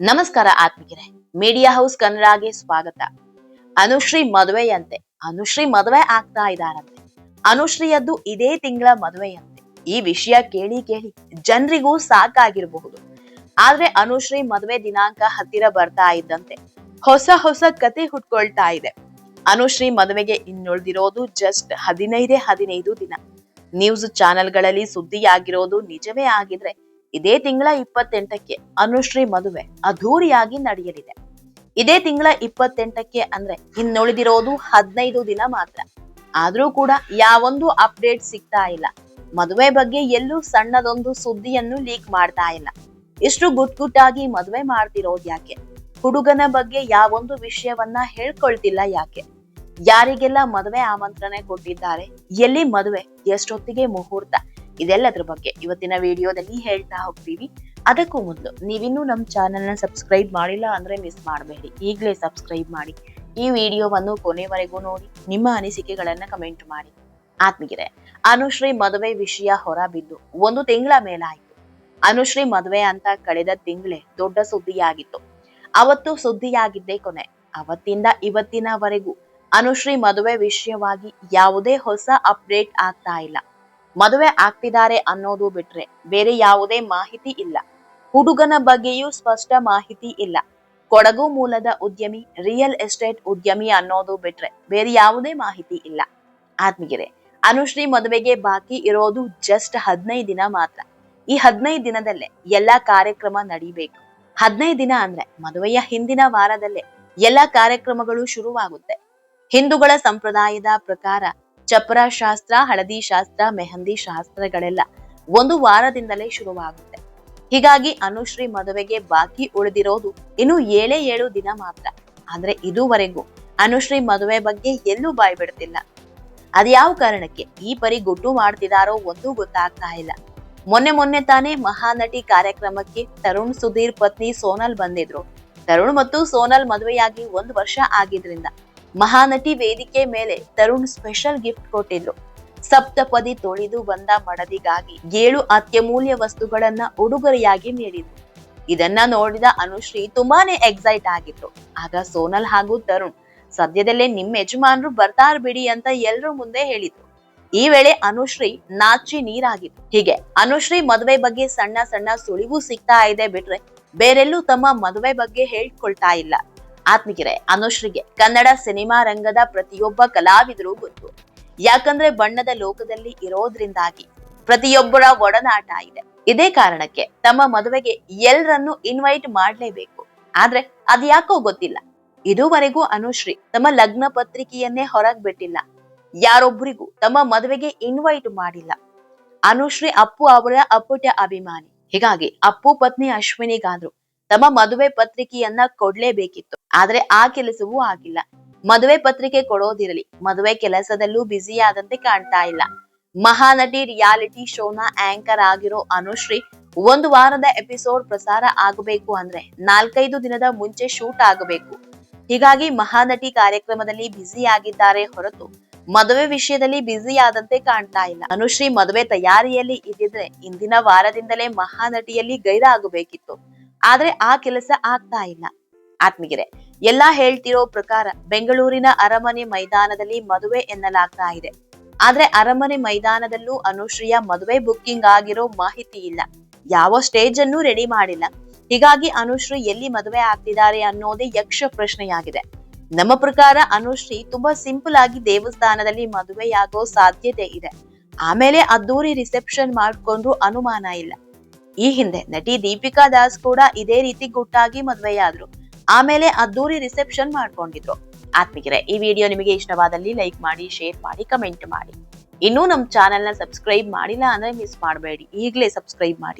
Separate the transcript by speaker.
Speaker 1: ನಮಸ್ಕಾರ ಆತ್ಮಿಕರೇ media house ಕನ್ನಡಗೆ ಸ್ವಾಗತ. ಅನುಶ್ರೀ ಮದುವೆಯಂತೆ, ಅನುಶ್ರೀ ಮದುವೆ ಆಗ್ತಾ ಇದಾರಂತೆ. ಅನುಶ್ರೀಯದ್ದು ಇದೇ ತಿಂಗಳ ಮದುವೆಯಂತೆ. ಈ ವಿಷಯ ಕೇಳಿ ಕೇಳಿ ಜನರಿಗೂ ಸಾಕಾಗಿರಬಹುದು. ಆದ್ರೆ ಅನುಶ್ರೀ ಮದುವೆ ದಿನಾಂಕ ಹತ್ತಿರ ಬರ್ತಾ ಇದ್ದಂತೆ. ಹೊಸ ಹೊಸ ಕತೆ ಹುಟ್ಕೊಳ್ತಾ ಇದೆ. ಅನುಶ್ರೀ ಮದುವೆಗೆ ಇನ್ನುಳಿದಿರೋದು ಜಸ್ಟ್ ಹದಿನೈದೇ ಹದಿನೈದು ದಿನ. ನ್ಯೂಸ್ ಚಾನೆಲ್ಗಳಲ್ಲಿ ಸುದ್ದಿಯಾಗಿರೋದು ನಿಜವೇ ಆಗಿದ್ರೆ ಇದೇ ತಿಂಗಳ ಇಪ್ಪತ್ತೆಂಟಕ್ಕೆ ಅನುಶ್ರೀ ಮದುವೆ ಅದ್ಧೂರಿಯಾಗಿ ನಡೆಯಲಿದೆ. ಇದೇ ತಿಂಗಳ ಇಪ್ಪತ್ತೆಂಟಕ್ಕೆ ಅಂದ್ರೆ ಇನ್ನುಳಿದಿರೋದು ಹದಿನೈದು ದಿನ ಮಾತ್ರ. ಆದ್ರೂ ಕೂಡ ಯಾವೊಂದು ಅಪ್ಡೇಟ್ ಸಿಗ್ತಾ ಇಲ್ಲ. ಮದುವೆ ಬಗ್ಗೆ ಎಲ್ಲೂ ಸಣ್ಣದೊಂದು ಸುದ್ದಿಯನ್ನು ಲೀಕ್ ಮಾಡ್ತಾ ಇಲ್ಲ. ಇಷ್ಟು ಗುಟ್ ಗುಟ್ಟಾಗಿ ಮದುವೆ ಮಾಡ್ತಿರೋದು ಯಾಕೆ? ಹುಡುಗನ ಬಗ್ಗೆ ಯಾವೊಂದು ವಿಷಯವನ್ನ ಹೇಳ್ಕೊಳ್ತಿಲ್ಲ ಯಾಕೆ? ಯಾರಿಗೆಲ್ಲ ಮದುವೆ ಆಮಂತ್ರಣ ಕೊಟ್ಟಿದ್ದಾರೆ? ಎಲ್ಲಿ ಮದುವೆ? ಎಷ್ಟೊತ್ತಿಗೆ ಮುಹೂರ್ತ? ಇದೆಲ್ಲದ್ರ ಬಗ್ಗೆ ಇವತ್ತಿನ ವಿಡಿಯೋದಲ್ಲಿ ಹೇಳ್ತಾ ಹೋಗ್ತೀವಿ. ಅದಕ್ಕೂ ಮೊದಲು ನೀವಿನ್ನೂ ನಮ್ಮ ಚಾನೆಲ್ನ ಸಬ್ಸ್ಕ್ರೈಬ್ ಮಾಡಿಲ್ಲ ಅಂದ್ರೆ ಮಿಸ್ ಮಾಡಬೇಡಿ. ಈಗಲೇ ಸಬ್ಸ್ಕ್ರೈಬ್ ಮಾಡಿ. ಈ ವಿಡಿಯೋವನ್ನು ಕೊನೆವರೆಗೂ ನೋಡಿ, ನಿಮ್ಮ ಅನಿಸಿಕೆಗಳನ್ನ ಕಮೆಂಟ್ ಮಾಡಿ. ಆತ್ಮಗಿದೆ ಅನುಶ್ರೀ ಮದುವೆ ವಿಷಯ ಹೊರ ಬಿದ್ದು ಒಂದು ತಿಂಗಳ ಮೇಲಾಯಿತು. ಅನುಶ್ರೀ ಮದುವೆ ಅಂತ ಕಳೆದ ತಿಂಗಳೇ ದೊಡ್ಡ ಸುದ್ದಿಯಾಗಿತ್ತು. ಅವತ್ತು ಸುದ್ದಿಯಾಗಿದ್ದೇ ಕೊನೆ. ಅವತ್ತಿಂದ ಇವತ್ತಿನವರೆಗೂ ಅನುಶ್ರೀ ಮದುವೆ ವಿಷಯವಾಗಿ ಯಾವುದೇ ಹೊಸ ಅಪ್ಡೇಟ್ ಆಗ್ತಾ ಇಲ್ಲ. ಮದುವೆ ಆಗ್ತಿದ್ದಾರೆ ಅನ್ನೋದು ಬಿಟ್ರೆ ಬೇರೆ ಯಾವುದೇ ಮಾಹಿತಿ ಇಲ್ಲ. ಹುಡುಗನ ಬಗ್ಗೆಯೂ ಸ್ಪಷ್ಟ ಮಾಹಿತಿ ಇಲ್ಲ. ಕೊಡಗು ಮೂಲದ ಉದ್ಯಮಿ, ರಿಯಲ್ ಎಸ್ಟೇಟ್ ಉದ್ಯಮಿ ಅನ್ನೋದು ಬಿಟ್ರೆ ಬೇರೆ ಯಾವುದೇ ಮಾಹಿತಿ ಇಲ್ಲ. ಆತ್ಮಗಿರೆ ಅನುಶ್ರೀ ಮದುವೆಗೆ ಬಾಕಿ ಇರೋದು ಜಸ್ಟ್ ಹದಿನೈದು ದಿನ ಮಾತ್ರ. ಈ ಹದಿನೈದು ದಿನದಲ್ಲೇ ಎಲ್ಲಾ ಕಾರ್ಯಕ್ರಮ ನಡೀಬೇಕು. ಹದಿನೈದು ದಿನ ಅಂದ್ರೆ ಮದುವೆಯ ಹಿಂದಿನ ವಾರದಲ್ಲೇ ಎಲ್ಲಾ ಕಾರ್ಯಕ್ರಮಗಳು ಶುರುವಾಗುತ್ತೆ. ಹಿಂದೂಗಳ ಸಂಪ್ರದಾಯದ ಪ್ರಕಾರ ಚಪ್ರ ಶಾಸ್ತ್ರ, ಹಳದಿ ಶಾಸ್ತ್ರ, ಮೆಹಂದಿ ಶಾಸ್ತ್ರಗಳೆಲ್ಲ ಒಂದು ವಾರದಿಂದಲೇ ಶುರುವಾಗುತ್ತೆ. ಹೀಗಾಗಿ ಅನುಶ್ರೀ ಮದುವೆಗೆ ಬಾಕಿ ಉಳಿದಿರೋದು ಇನ್ನು ಏಳೇ ಏಳು ದಿನ ಮಾತ್ರ. ಆದ್ರೆ ಇದುವರೆಗೂ ಅನುಶ್ರೀ ಮದುವೆ ಬಗ್ಗೆ ಎಲ್ಲೂ ಬಾಯ್ ಬಿಡ್ತಿಲ್ಲ. ಅದ್ಯಾವ ಕಾರಣಕ್ಕೆ? ಈ ಪರಿ ಗುಟ್ಟು ಮಾಡ್ತಿದಾರೋ ಒಂದು ಗೊತ್ತಾಗ್ತಾ ಇಲ್ಲ. ಮೊನ್ನೆ ಮೊನ್ನೆ ತಾನೇ ಮಹಾನಟಿ ಕಾರ್ಯಕ್ರಮಕ್ಕೆ ತರುಣ್ ಸುಧೀರ್ ಪತ್ನಿ ಸೋನಲ್ ಬಂದಿದ್ರು. ತರುಣ್ ಮತ್ತು ಸೋನಲ್ ಮದುವೆಯಾಗಿ ಒಂದು ವರ್ಷ ಆಗಿದ್ರಿಂದ ಮಹಾನಟಿ ವೇದಿಕೆ ಮೇಲೆ ತರುಣ್ ಸ್ಪೆಷಲ್ ಗಿಫ್ಟ್ ಕೊಟ್ಟಿದ್ರು. ಸಪ್ತಪದಿ ತೊಳೆದು ಬಂದ ಮಡದಿಗಾಗಿ ಏಳು ಅತ್ಯಮೂಲ್ಯ ವಸ್ತುಗಳನ್ನ ಉಡುಗೊರೆಯಾಗಿ ನೀಡಿದ್ರು. ಇದನ್ನ ನೋಡಿದ ಅನುಶ್ರೀ ತುಂಬಾನೇ ಎಕ್ಸೈಟ್ ಆಗಿದ್ರು. ಆಗ ಸೋನಲ್ ಹಾಗೂ ತರುಣ್, ಸದ್ಯದಲ್ಲೇ ನಿಮ್ಮ ಯಜಮಾನ್ರು ಬರ್ತಾರ್ ಬಿಡಿ ಅಂತ ಎಲ್ರ ಮುಂದೆ ಹೇಳಿದ್ರು. ಈ ವೇಳೆ ಅನುಶ್ರೀ ನಾಚಿ ನೀರಾಗಿತ್ತು ಹೀಗೆ ಅನುಶ್ರೀ ಮದುವೆ ಬಗ್ಗೆ ಸಣ್ಣ ಸಣ್ಣ ಸುಳಿವು ಸಿಗ್ತಾ ಇದೆ ಬಿಟ್ರೆ ಬೇರೆಲ್ಲೂ ತಮ್ಮ ಮದುವೆ ಬಗ್ಗೆ ಹೇಳ್ಕೊಳ್ತಾ ಇಲ್ಲ. ಆತ್ಮಿಕರೇ ಅನುಶ್ರೀಗೆ ಕನ್ನಡ ಸಿನಿಮಾ ರಂಗದ ಪ್ರತಿಯೊಬ್ಬ ಕಲಾವಿದರು ಗೊತ್ತು. ಯಾಕಂದ್ರೆ ಬಣ್ಣದ ಲೋಕದಲ್ಲಿ ಇರೋದ್ರಿಂದಾಗಿ ಪ್ರತಿಯೊಬ್ಬರ ಒಡನಾಟ ಇದೆ. ಇದೇ ಕಾರಣಕ್ಕೆ ತಮ್ಮ ಮದುವೆಗೆ ಎಲ್ರನ್ನು ಇನ್ವೈಟ್ ಮಾಡಲೇಬೇಕು. ಆದ್ರೆ ಅದ್ಯಾಕೋ ಗೊತ್ತಿಲ್ಲ. ಇದುವರೆಗೂ ಅನುಶ್ರೀ ತಮ್ಮ ಲಗ್ನ ಪತ್ರಿಕೆಯನ್ನೇ ಹೊರಗ್ ಬಿಟ್ಟಿಲ್ಲ. ಯಾರೊಬ್ಬರಿಗೂ ತಮ್ಮ ಮದುವೆಗೆ ಇನ್ವೈಟ್ ಮಾಡಿಲ್ಲ. ಅನುಶ್ರೀ ಅಪ್ಪು ಅವರ ಅಪ್ಪುಟ ಅಭಿಮಾನಿ. ಹೀಗಾಗಿ ಅಪ್ಪು ಪತ್ನಿ ಅಶ್ವಿನಿಗಾದ್ರು ತಮ್ಮ ಮದುವೆ ಪತ್ರಿಕೆಯನ್ನ ಕೊಡ್ಲೇಬೇಕಿತ್ತು. ಆದ್ರೆ ಆ ಕೆಲಸವೂ ಆಗಿಲ್ಲ. ಮದುವೆ ಪತ್ರಿಕೆ ಕೊಡೋದಿರಲಿ, ಮದುವೆ ಕೆಲಸದಲ್ಲೂ ಬ್ಯುಸಿ ಆದಂತೆ ಕಾಣ್ತಾ ಇಲ್ಲ. ಮಹಾನಟಿ ರಿಯಾಲಿಟಿ ಶೋನ ಆಂಕರ್ ಆಗಿರೋ ಅನುಶ್ರೀ ಒಂದು ವಾರದ ಎಪಿಸೋಡ್ ಪ್ರಸಾರ ಆಗಬೇಕು ಅಂದ್ರೆ ನಾಲ್ಕೈದು ದಿನದ ಮುಂಚೆ ಶೂಟ್ ಆಗಬೇಕು. ಹೀಗಾಗಿ ಮಹಾನಟಿ ಕಾರ್ಯಕ್ರಮದಲ್ಲಿ ಬ್ಯುಸಿ ಆಗಿದ್ದಾರೆ ಹೊರತು ಮದುವೆ ವಿಷಯದಲ್ಲಿ ಬ್ಯುಸಿ ಆದಂತೆ ಕಾಣ್ತಾ ಇಲ್ಲ. ಅನುಶ್ರೀ ಮದುವೆ ತಯಾರಿಯಲ್ಲಿ ಇದ್ದಿದ್ರೆ ಇಂದಿನ ವಾರದಿಂದಲೇ ಮಹಾನಟಿಯಲ್ಲಿ ಗೈರಾಗಬೇಕಿತ್ತು. ಆದ್ರೆ ಆ ಕೆಲಸ ಆಗ್ತಾ ಇಲ್ಲ. ಆತ್ಮೀಗೆರೆ ಎಲ್ಲಾ ಹೇಳ್ತಿರೋ ಪ್ರಕಾರ ಬೆಂಗಳೂರಿನ ಅರಮನೆ ಮೈದಾನದಲ್ಲಿ ಮದುವೆ ಎನ್ನಲಾಗ್ತಾ ಇದೆ. ಆದ್ರೆ ಅರಮನೆ ಮೈದಾನದಲ್ಲೂ ಅನುಶ್ರೀಯ ಮದುವೆ ಬುಕ್ಕಿಂಗ್ ಆಗಿರೋ ಮಾಹಿತಿ ಇಲ್ಲ. ಯಾವ ಸ್ಟೇಜ್ ಅನ್ನು ರೆಡಿ ಮಾಡಿಲ್ಲ. ಹೀಗಾಗಿ ಅನುಶ್ರೀ ಎಲ್ಲಿ ಮದುವೆ ಆಗ್ತಿದ್ದಾರೆ ಅನ್ನೋದೇ ಯಕ್ಷ ಪ್ರಶ್ನೆಯಾಗಿದೆ. ನಮ್ಮ ಪ್ರಕಾರ ಅನುಶ್ರೀ ತುಂಬಾ ಸಿಂಪಲ್ ಆಗಿ ದೇವಸ್ಥಾನದಲ್ಲಿ ಮದುವೆಯಾಗೋ ಸಾಧ್ಯತೆ ಇದೆ. ಆಮೇಲೆ ಅದ್ದೂರಿ ರಿಸೆಪ್ಷನ್ ಮಾಡ್ಕೊಂಡ್ರು ಅನುಮಾನ ಇಲ್ಲ. ಈ ಹಿಂದೆ ನಟಿ ದೀಪಿಕಾ ದಾಸ್ ಕೂಡ ಇದೇ ರೀತಿ ಗುಟ್ಟಾಗಿ ಮದುವೆಯಾದ್ರು. ಆಮೇಲೆ ಅದ್ದೂರಿ ರಿಸೆಪ್ಷನ್ ಮಾಡ್ಕೊಂಡಿದ್ರು. ಆತ್ಮಿಕರೆ ಈ ವಿಡಿಯೋ ನಿಮಗೆ ಇಷ್ಟವಾದಲ್ಲಿ ಲೈಕ್ ಮಾಡಿ, ಶೇರ್ ಮಾಡಿ, ಕಮೆಂಟ್ ಮಾಡಿ. ಇನ್ನೂ ನಮ್ಮ ಚಾನೆಲ್ನ ಸಬ್ಸ್ಕ್ರೈಬ್ ಮಾಡಿಲ್ಲ ಅಂದ್ರೆ ಮಿಸ್ ಮಾಡಬೇಡಿ. ಈಗಲೇ ಸಬ್ಸ್ಕ್ರೈಬ್ ಮಾಡಿ.